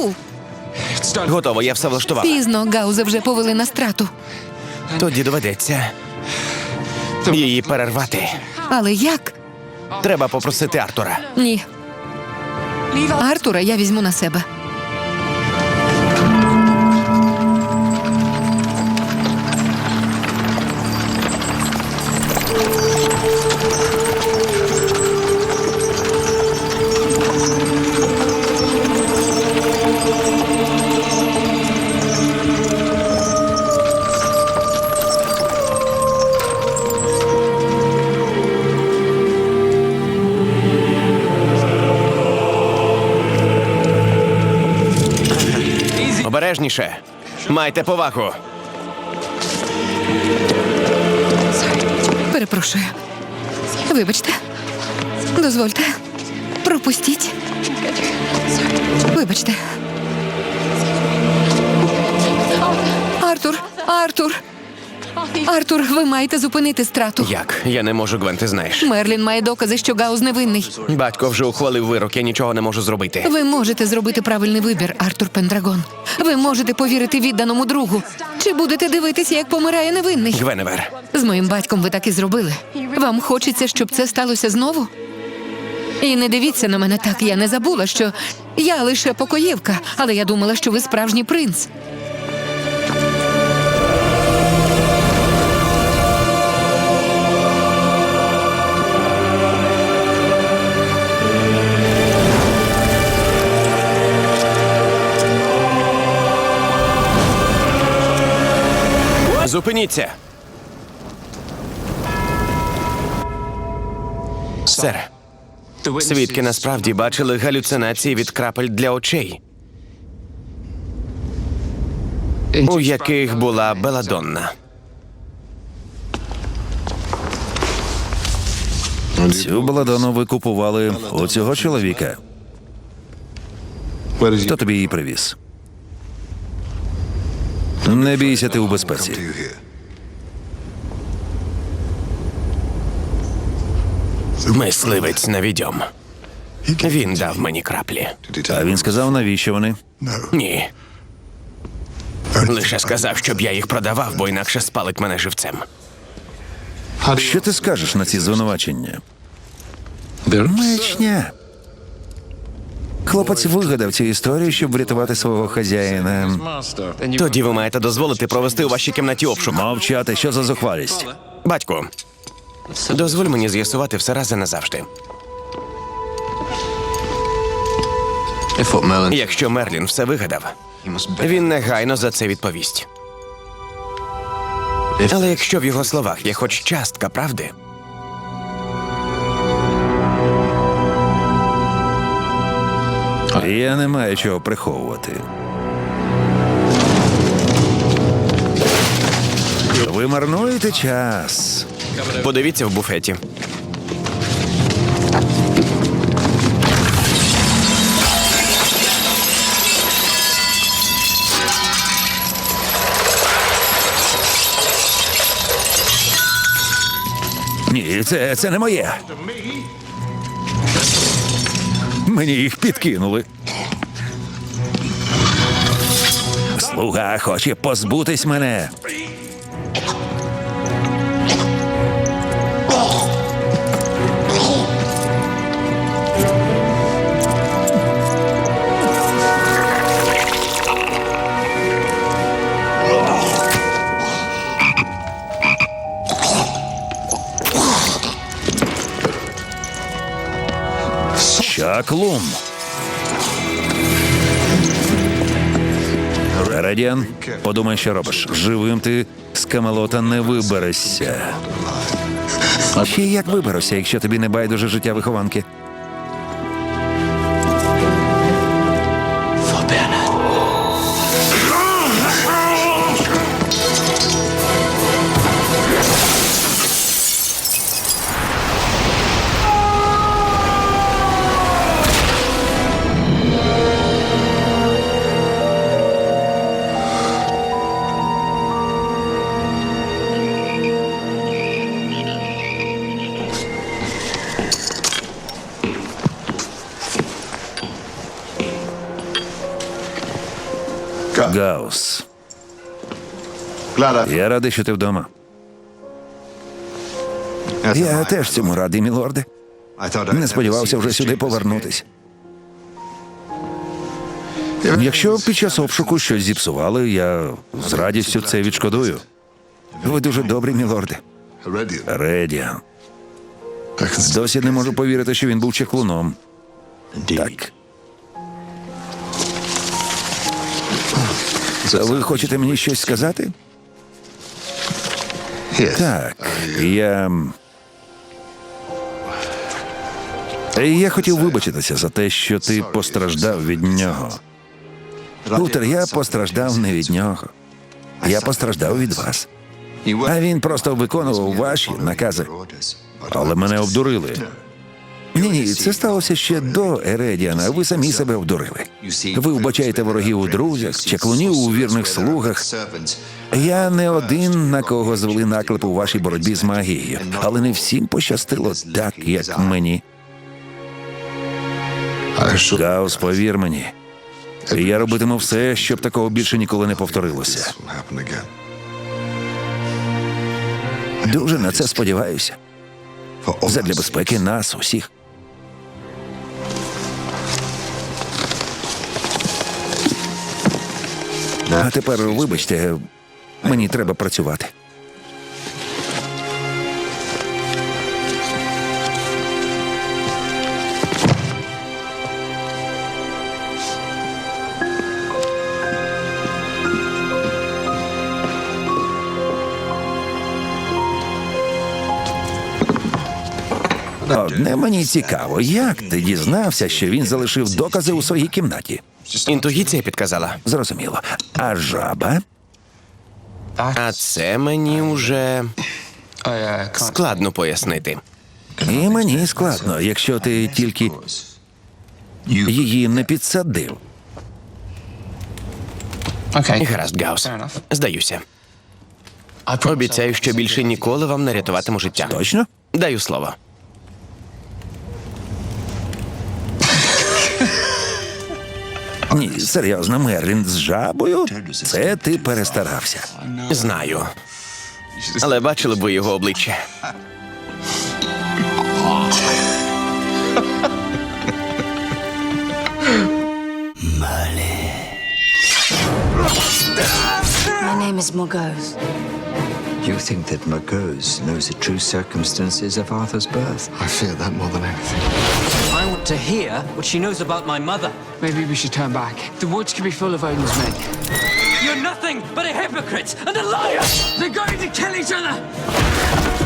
борту. Готово, я все влаштував. Пізно Гаузе вже повели на страту. Тоді доведеться її перервати. Але як? Треба попросити Артура. Ні. Артура я візьму на себе. Обережніше. Майте повагу. Перепрошую. Вибачте. Дозвольте. Пропустіть. Вибачте. Артур, Артур, Артур, ви маєте зупинити страту. Як? Я не можу, Гвен, ти знаєш. Мерлін має докази, що Гауз невинний. Батько вже ухвалив вирок, я нічого не можу зробити. Ви можете зробити правильний вибір, Артур Пендрагон. Ви можете повірити відданому другу. Чи будете дивитися, як помирає невинний? Гвеневер, З моїм батьком ви так і зробили. Вам хочеться, щоб це сталося знову? І не дивіться на мене так. Я не забула, що я лише покоївка, але я думала, що ви справжній принц. Зупиніться. Сер, свідки насправді бачили галюцинації від крапель для очей, у яких була Беладонна. Цю баладону ви купували у цього чоловіка. Хто тобі її привіз? Не бійся, ти у безпеці. Мисливець на відьом. Він дав мені краплі. А він сказав, навіщо вони? Ні. Лише сказав, щоб я їх продавав, бо інакше спалить мене живцем. Що ти скажеш на ці звинувачення? Маячня. Хлопець вигадав цю історію, щоб врятувати свого хазяїна. Тоді ви маєте дозволити провести у вашій кімнаті обшук. Мовчати, що за зухвалість? Батьку, дозволь мені з'ясувати все раз і назавжди. Якщо Мерлін все вигадав, він негайно за це відповість. Але якщо в його словах є хоч частка правди, Я не маю чого приховувати. Ви марнуєте час. подивіться в буфеті. Ні, це, це не моє. Мені їх підкинули. Слуга хоче позбутись мене. Чаклун. Радіан, подумай, що робиш. Живим ти з Камелота не виберешся. Ще як виберуся, якщо тобі не байдуже життя вихованки? Гаус. Я радий, що ти вдома. Я теж цьому радий, мілорде. Не сподівався вже сюди повернутись. Якщо під час обшуку щось зіпсували, я з радістю це відшкодую. Ви дуже добрі, мілорде. Редіан. Досі не можу повірити, що він був чеклуном. Так. Ви хочете мені щось сказати? Так, я. Я хотів вибачитися за те, що ти постраждав від нього. Лутер, я постраждав не від нього. Я постраждав від вас. А він просто виконував ваші накази. Але мене обдурили. Ні, ні, це сталося ще до Ередіана. Ви самі себе обдурили. Ви вбачаєте ворогів у друзях, чаклунів у вірних слугах. Я не один, на кого звели наклеп у вашій боротьбі з магією, але не всім пощастило так, як мені. Гаус, повір мені. Я робитиму все, щоб такого більше ніколи не повторилося. Дуже на це сподіваюся. Задля безпеки нас усіх. А тепер, вибачте, мені треба працювати. Одне мені цікаво, як ти дізнався, що він залишив докази у своїй кімнаті? Інтуїція підказала. Зрозуміло. А жаба? А це мені вже складно пояснити. І мені складно, якщо ти тільки її не підсадив. Гаразд, Гаус. Здаюся. Обіцяю, що більше ніколи вам не рятуватиму життя. Точно? Даю слово. Ні, серйозно, Мерлін з жабою? Це ти перестарався. Знаю. Але бачили б ви його обличчя. My name is Morgause. You think that Magose knows the true circumstances of Arthur's birth? I fear that more than anything. To hear what she knows about my mother. Maybe we should turn back. The woods could be full of Odin's men. You're nothing but a hypocrite and a liar! They're going to kill each other!